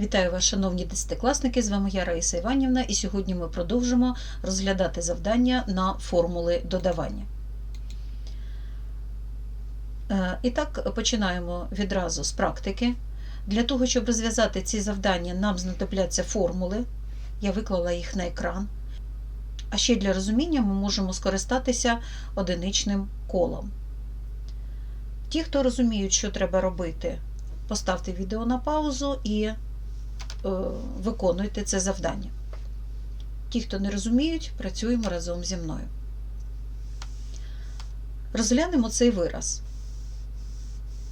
Вітаю вас, шановні десятикласники! З вами я Раїса Іванівна, і сьогодні ми продовжимо розглядати завдання на формули додавання. Е, І так, починаємо відразу з практики. Для того, щоб розв'язати ці завдання, нам знадобляться формули. Я виклала їх на екран. А ще для розуміння ми можемо скористатися одиничним колом. Ті, хто розуміють, що треба робити, поставте відео на паузу і виконуйте це завдання. Ті, хто не розуміють, працюємо разом зі мною. Розглянемо цей вираз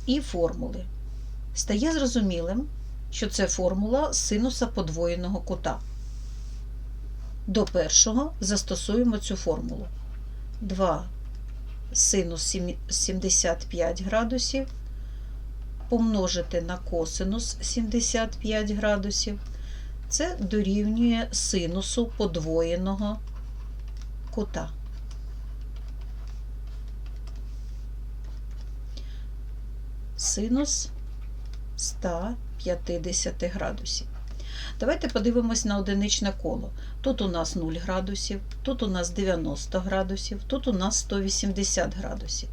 і формули. Стає зрозумілим, що це формула синуса подвоєного кута. До першого застосуємо цю формулу. 2 синус 75 градусів помножити на косинус 75 градусів. Це дорівнює синусу подвоєного кута. Синус 150 градусів. Давайте подивимось на одиничне коло. Тут у нас 0 градусів, тут у нас 90 градусів, тут у нас 180 градусів.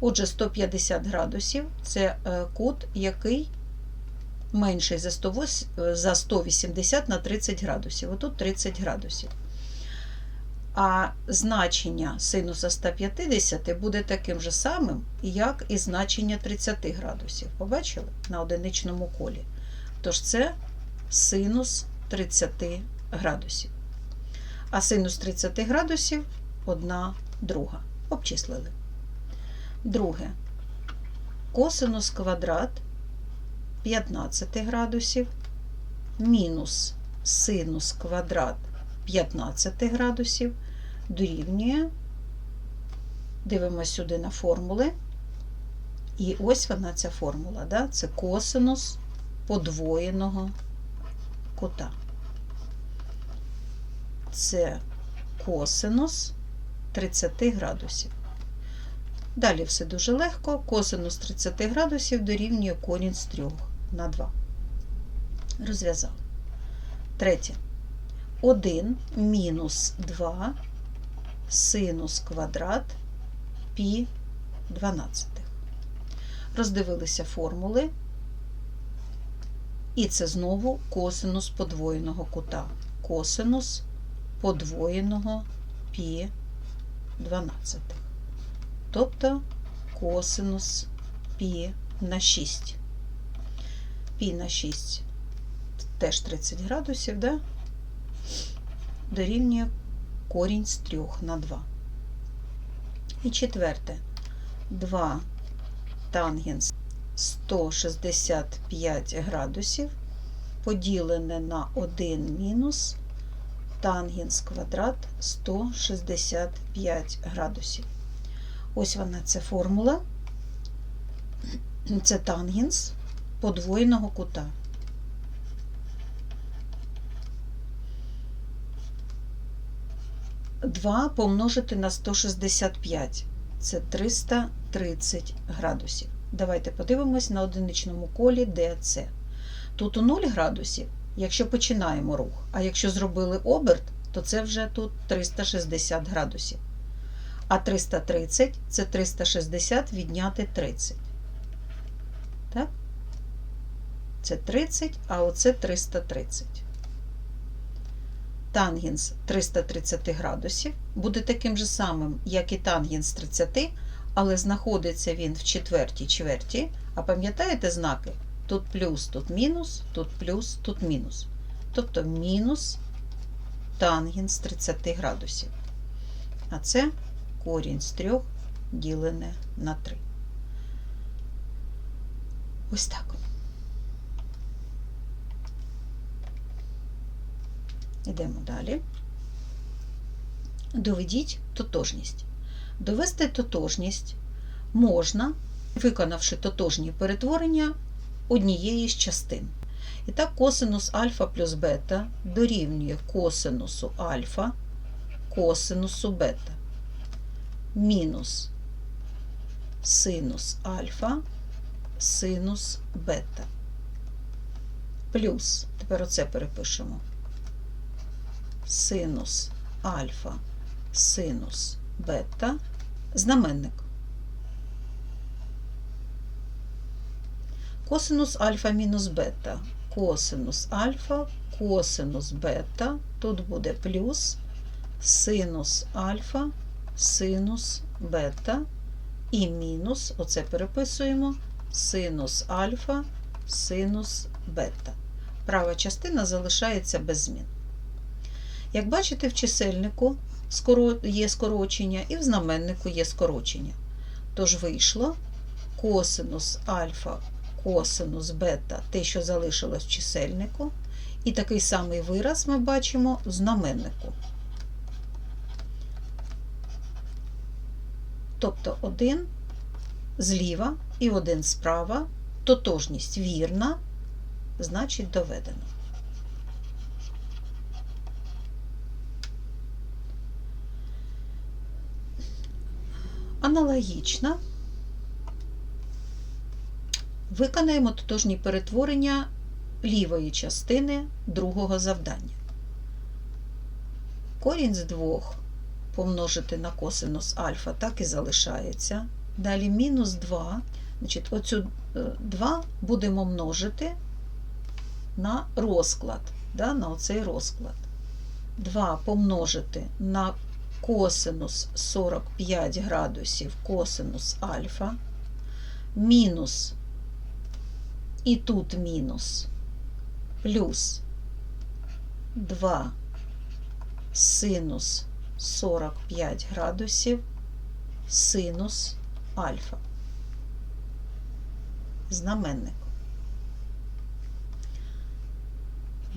Отже, 150 градусів це кут, який менший за 180 на 30 градусів. Отут 30 градусів. А значення синуса 150 буде таким же самим, як і значення 30 градусів. Побачили на одиничному колі. Тож це синус 30 градусів. А синус 30 градусів одна друга. Обчислили. Друге. Косинус квадрат 15 градусів мінус синус квадрат 15 градусів дорівнює. Дивимося сюди на формули. І ось вона ця формула. Да? Це косинус подвоєного кута. Це косинус 30 градусів. Далі все дуже легко. Косинус 30 градусів дорівнює корінь з 3 на 2. Розв'язали. Третє. 1 мінус 2 синус квадрат пі 12. Роздивилися формули. І це знову косинус подвоєного кута. Косинус подвоєного пі 12. Тобто косинус пі на 6. Пі на 6 теж 30 градусів, да? дорівнює корінь з 3 на 2. І четверте. 2 тангенс 165 градусів поділене на 1 мінус тангенс квадрат 165 градусів. Ось вона ця формула. Це тангенс подвоєного кута. Два помножити на 165. Це 330 градусів. Давайте подивимось на одиничному колі ДЦ. Тут у 0 градусів, якщо починаємо рух, а якщо зробили оберт, то це вже тут 360 градусів. А 330 це 360 відняти 30. Так? Це 30, а оце 330. Тангенс 330 градусів буде таким же самим, як і тангенс 30, але знаходиться він в четвертій чверті. А пам'ятаєте знаки? Тут плюс, тут мінус, тут плюс, тут мінус. Тобто мінус тангенс 30 градусів. А це корінь з 3 ділене на 3. Ось так. Йдемо далі. Доведіть тотожність. Довести тотожність можна, виконавши тотожні перетворення однієї з частин. І так, косинус альфа плюс бета дорівнює косинусу альфа, косинусу бета, мінус синус альфа, синус бета. плюс, тепер оце перепишемо. Синус альфа, синус бета, знаменник. Косинус альфа мінус бета. Косинус альфа, косинус бета. Тут буде плюс синус альфа, синус бета і мінус, оце переписуємо, синус альфа, синус бета. Права частина залишається без змін. Як бачите, в чисельнику є скорочення і в знаменнику є скорочення. Тож вийшло косинус альфа, косинус бета, те, що залишилось в чисельнику, і такий самий вираз ми бачимо в знаменнику. Тобто один зліва і один справа, тотожність вірна, значить доведено. Аналогічно виконаємо тотожні перетворення лівої частини другого завдання. Корінь з двох помножити на косинус альфа так і залишається. Далі мінус 2. Значить, оцю 2 будемо множити на розклад, да, на оцей розклад. 2 помножити на косинус 45 градусів косинус альфа, мінус, і тут мінус, плюс 2 синус 45 градусів синус альфа. Знаменник.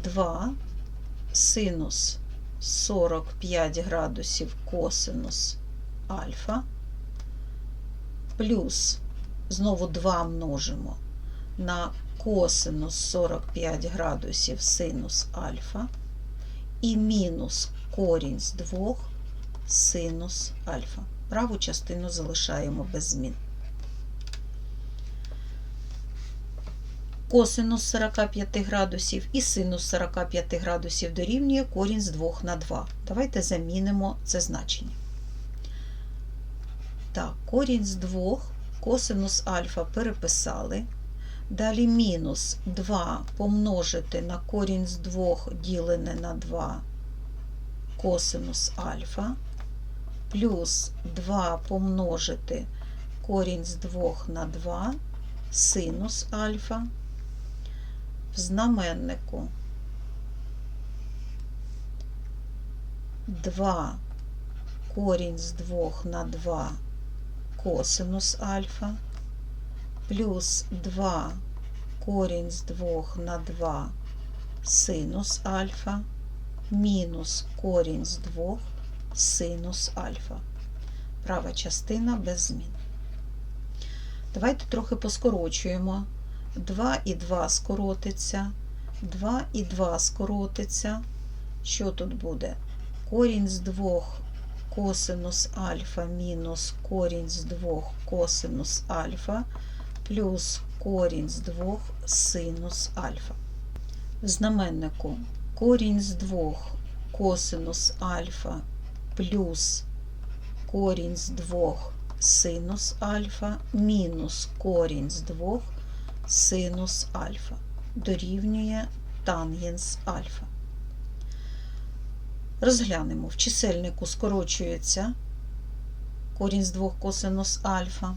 2 синус 45 градусів косинус альфа плюс знову 2 множимо на косинус 45 градусів синус альфа і мінус корінь з 2 синус альфа. Праву частину залишаємо без змін. Косинус 45 градусів і синус 45 градусів дорівнює корінь з 2 на 2. Давайте замінимо це значення. Так, корінь з 2, косинус альфа переписали. Далі мінус 2 помножити на корінь з 2 ділене на 2 косинус альфа, плюс 2 помножити корінь з 2 на 2 синус альфа в знаменнику. 2 корінь з 2 на 2 косинус альфа. Плюс 2 корінь з 2 на 2 синус альфа. Мінус корінь з 2 синус альфа. Права частина без змін. Давайте трохи поскорочуємо. 2 і 2 скоротиться, 2 і 2 скоротиться. Що тут буде? Корінь з 2 косинус альфа мінус корінь з 2 косинус альфа плюс корінь з 2 синус альфа. В знаменнику корінь з 2 косинус альфа плюс корінь з 2 синус альфа мінус корінь з 2 синус альфа дорівнює тангенс альфа. Розглянемо, в чисельнику скорочується корінь з 2 косинус альфа.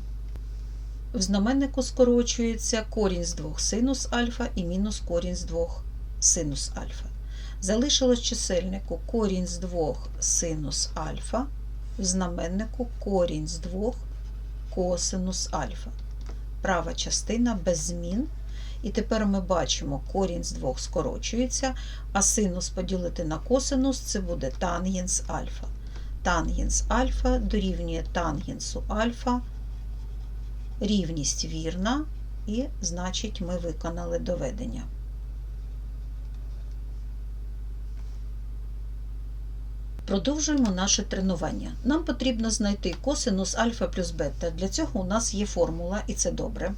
В знаменнику скорочується корінь з 2 синус альфа і мінус корінь з 2 синус альфа. Залишилось чисельнику корінь з 2 синус альфа, в знаменнику корінь з 2 косинус альфа. Права частина без змін. І тепер ми бачимо, корінь з двох скорочується, а синус поділити на косинус це буде тангенс альфа. Тангенс альфа дорівнює тангенсу альфа. Рівність вірна, і, значить, ми виконали доведення. Продовжуємо наше тренування. Нам потрібно знайти косинус альфа плюс бета. Для цього у нас є формула, і це добре.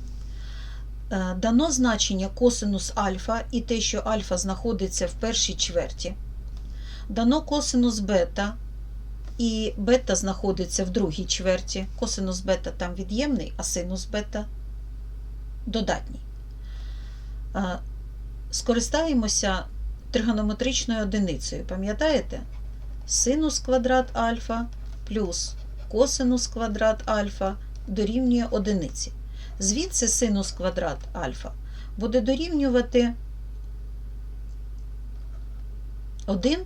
Е, Дано значення косинус альфа і те, що альфа знаходиться в першій чверті. Дано косинус бета і бета знаходиться в другій чверті. Косинус бета там від'ємний, а синус бета додатній. Е, Скористаємося тригонометричною одиницею. Пам'ятаєте? Синус квадрат альфа плюс косинус квадрат альфа дорівнює одиниці. Звідси синус квадрат альфа буде дорівнювати 1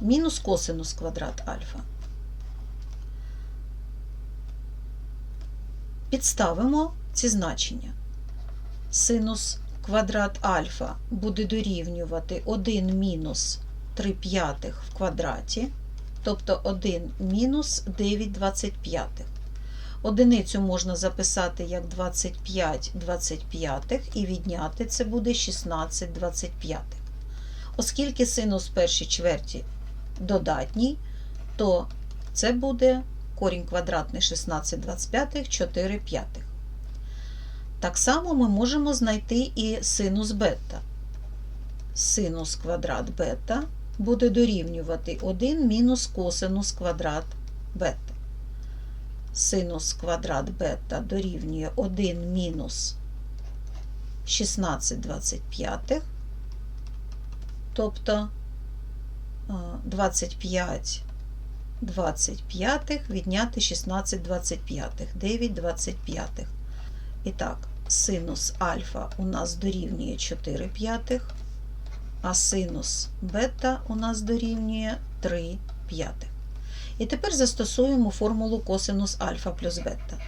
мінус косинус квадрат альфа. Підставимо ці значення. Синус квадрат альфа буде дорівнювати 1 мінус 3 п'ятих в квадраті, тобто 1 мінус 9 25. Одиницю можна записати як 25 25 і відняти це буде 16 25. Оскільки синус першій чверті додатній, то це буде корінь квадратний 16 25 4 п'ятих. Так само ми можемо знайти і синус бета. Синус квадрат бета буде дорівнювати 1 мінус косинус квадрат бета. Синус квадрат бета дорівнює 1 мінус 16 25, тобто е, 25 25 відняти 16 25, 9 25. І так, синус альфа у нас дорівнює 4 п'ятих, а синус бета у нас дорівнює 3 п'ятих. І тепер застосуємо формулу косинус альфа плюс бета.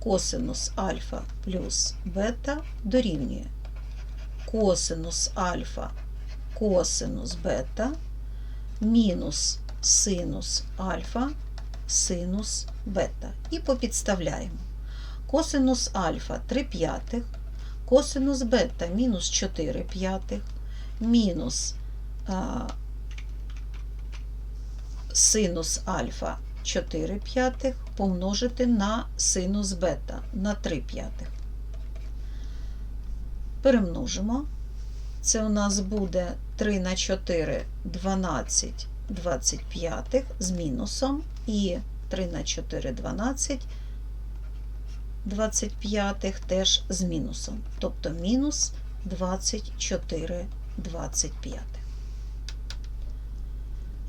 Косинус альфа плюс бета дорівнює косинус альфа косинус бета мінус синус альфа синус бета. І попідставляємо. Косинус альфа 3 п'ятих, косинус бета мінус 4 п'ятих, мінус а, синус альфа 4 п'ятих помножити на синус бета на 3 п'ятих. Перемножимо. Це у нас буде 3 на 4 12 25 з мінусом і 3 на 4 12 25 теж з мінусом. Тобто мінус 24 25.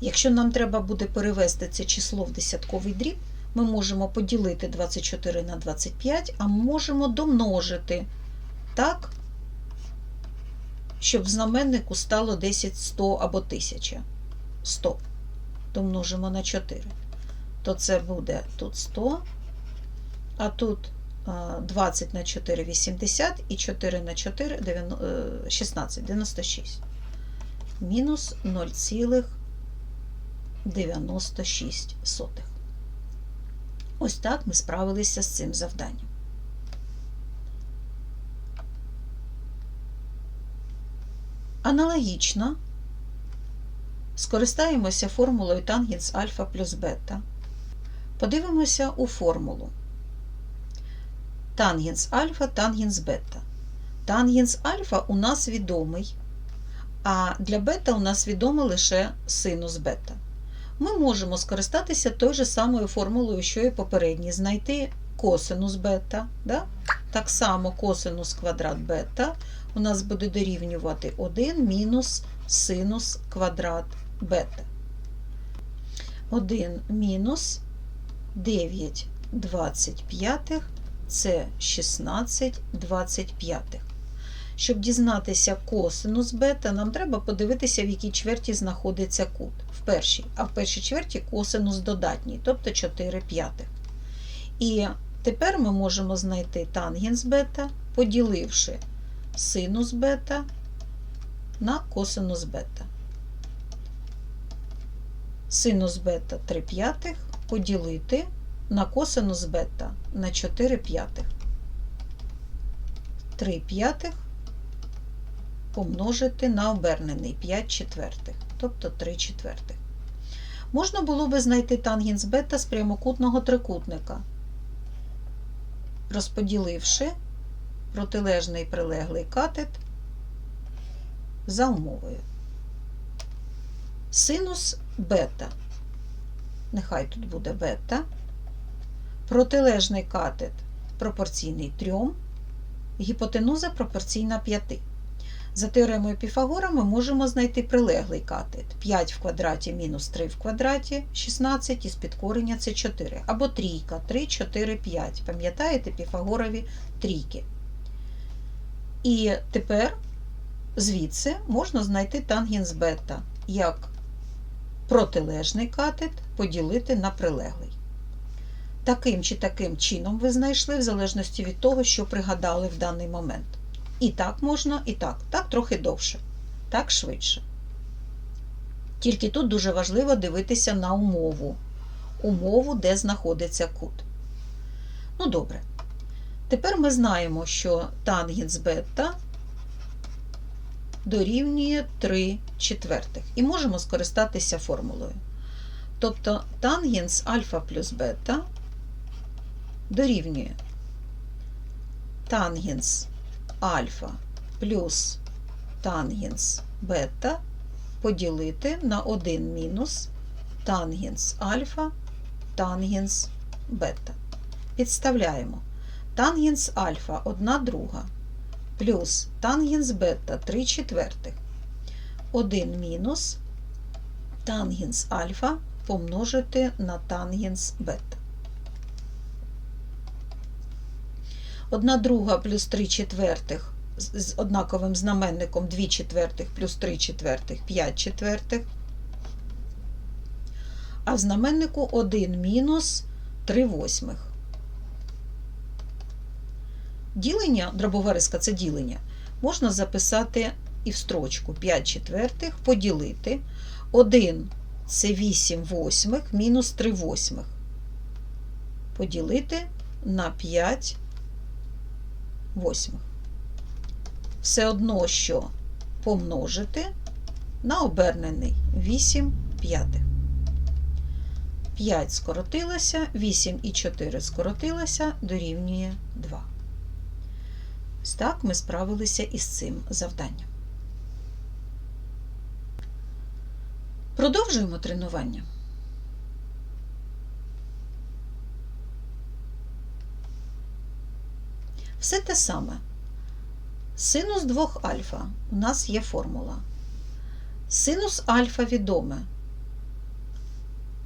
Якщо нам треба буде перевести це число в десятковий дріб, ми можемо поділити 24 на 25, а можемо домножити так, щоб знаменнику стало 10 100 або 1000. 100. Домножимо на 4. То це буде тут 100, а тут 20 на 4 80 і 4 на 4 16, 96. Мінус 0,96. Ось так ми справилися з цим завданням. Аналогічно скористаємося формулою тангенс альфа плюс бета. Подивимося у формулу. Тангенс альфа, тангенс бета. Тангенс альфа у нас відомий, а для бета у нас відомо лише синус бета. Ми можемо скористатися той же самою формулою, що і попередній, знайти косинус бета. Да? Так само косинус квадрат бета у нас буде дорівнювати 1 мінус синус квадрат бета. 1 мінус 9 25 це 16 25. Щоб дізнатися косинус бета, нам треба подивитися, в якій чверті знаходиться кут. В першій, а в першій чверті косинус додатній, тобто 4 п'ятих. І тепер ми можемо знайти тангенс бета, поділивши синус бета на косинус бета. Синус бета 3 п'ятих поділити на косинус бета на 4 п'ятих. 3 п'ятих помножити на обернений 5 четвертих, тобто 3 четвертих. Можна було би знайти тангенс бета з прямокутного трикутника, розподіливши протилежний прилеглий катет за умовою. Синус бета. Нехай тут буде бета. Протилежний катет пропорційний 3, гіпотенуза пропорційна 5. За теоремою Піфагора ми можемо знайти прилеглий катет 5 в квадраті мінус 3 в квадраті 16 із підкорення це 4. Або трійка 3, 4, 5. Пам'ятаєте Піфагорові трійки. І тепер звідси можна знайти тангенс бета як протилежний катет поділити на прилеглий. Таким чи таким чином ви знайшли, в залежності від того, що пригадали в даний момент. І так можна, і так. Так трохи довше, так швидше. Тільки тут дуже важливо дивитися на умову. Умову, де знаходиться кут. Ну, добре. Тепер ми знаємо, що тангенс бета дорівнює 3 четвертих. І можемо скористатися формулою. Тобто тангенс альфа плюс бета дорівнює тангенс альфа плюс тангенс бета поділити на 1 мінус тангенс альфа тангенс бета. Підставляємо тангенс альфа 1 друга плюс тангенс бета 3 четвертих. 1 мінус тангенс альфа помножити на тангенс бета. 1 друга плюс 3 четвертих з однаковим знаменником 2 четвертих плюс 3 четвертих 5 четвертих. А в знаменнику 1 мінус 3 восьмих. Ділення, дробова риска це ділення, можна записати і в строчку 5 четвертих поділити. 1 це 8 восьмих мінус 3 восьмих. Поділити на 5 восьмих. Все одно, що помножити на обернений 8 п'ятих. 5 скоротилося, 8 і 4 скоротилося, дорівнює 2. Ось так ми справилися із цим завданням. Продовжуємо тренування. Все те саме. Синус 2 альфа у нас є формула. Синус альфа відоме.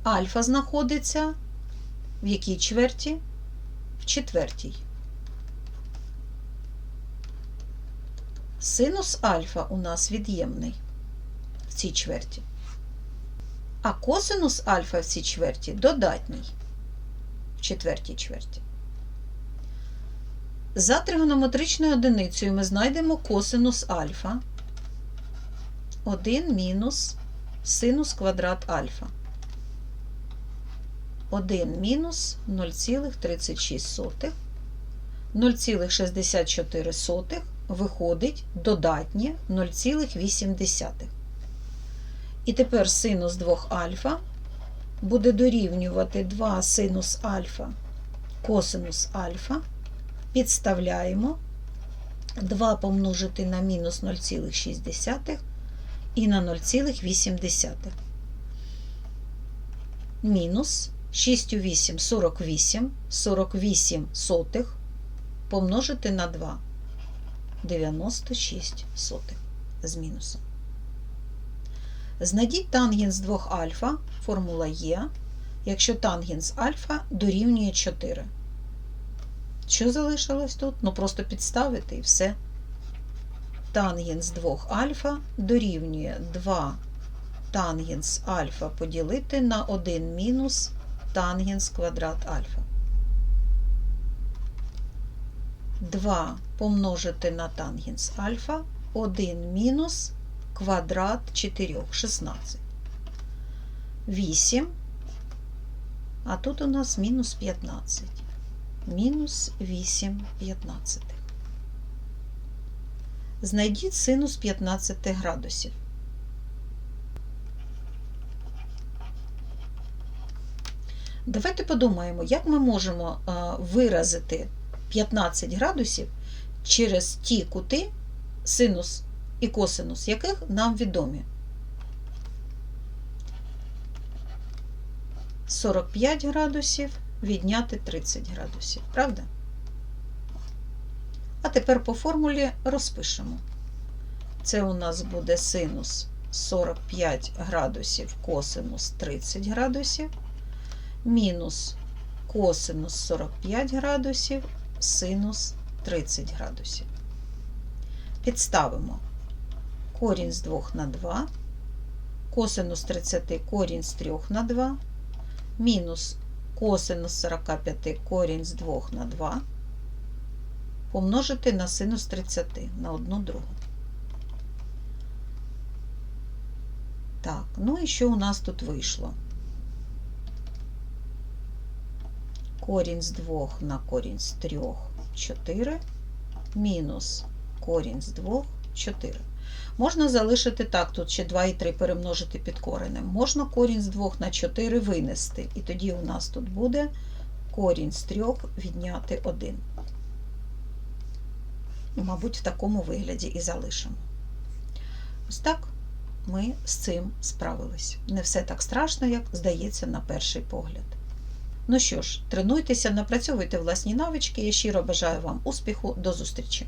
Альфа знаходиться в якій чверті? В четвертій. Синус альфа у нас від'ємний в цій чверті. А косинус альфа в цій чверті додатній в четвертій чверті. За тригонометричною одиницею ми знайдемо косинус альфа 1 мінус синус квадрат альфа. 1 мінус 0,36. 0,64 виходить додатнє 0,8. І тепер синус 2 альфа буде дорівнювати 2 синус альфа косинус альфа. Підставляємо 2 помножити на мінус 0,6 і на 0,8. Мінус 6 у 8 48, 48 сотих помножити на 2 96 сотих з мінусом. Знайдіть тангенс 2 альфа, формула є, якщо тангенс альфа дорівнює 4. Що залишилось тут? Ну просто підставити і все. Тангенс 2 альфа дорівнює 2 тангенс альфа поділити на 1 мінус тангенс квадрат альфа. 2 помножити на тангенс альфа 1 мінус квадрат 4, 16. 8, а тут у нас мінус 15 мінус 8 15. Знайдіть синус 15 градусів. Давайте подумаємо, як ми можемо виразити 15 градусів через ті кути, синус і косинус яких нам відомі. 45 градусів відняти 30 градусів, правда? А тепер по формулі розпишемо. Це у нас буде синус 45 градусів, косинус 30 градусів, мінус косинус 45 градусів, синус 30 градусів. Підставимо корінь з 2 на 2, косинус 30 корінь з 3 на 2, мінус косинус 45 корінь з 2 на 2, помножити на синус 30 на 1 другу. Так, ну і що у нас тут вийшло? Корінь з 2 на корінь з 3 4, мінус корінь з 2 4. Можна залишити так, тут ще 2 і 3 перемножити під коренем. Можна корінь з 2 на 4 винести. І тоді у нас тут буде корінь з 3 відняти 1. Мабуть, в такому вигляді і залишимо. Ось так ми з цим справились. Не все так страшно, як здається на перший погляд. Ну що ж, тренуйтеся, напрацьовуйте власні навички. Я щиро бажаю вам успіху. До зустрічі!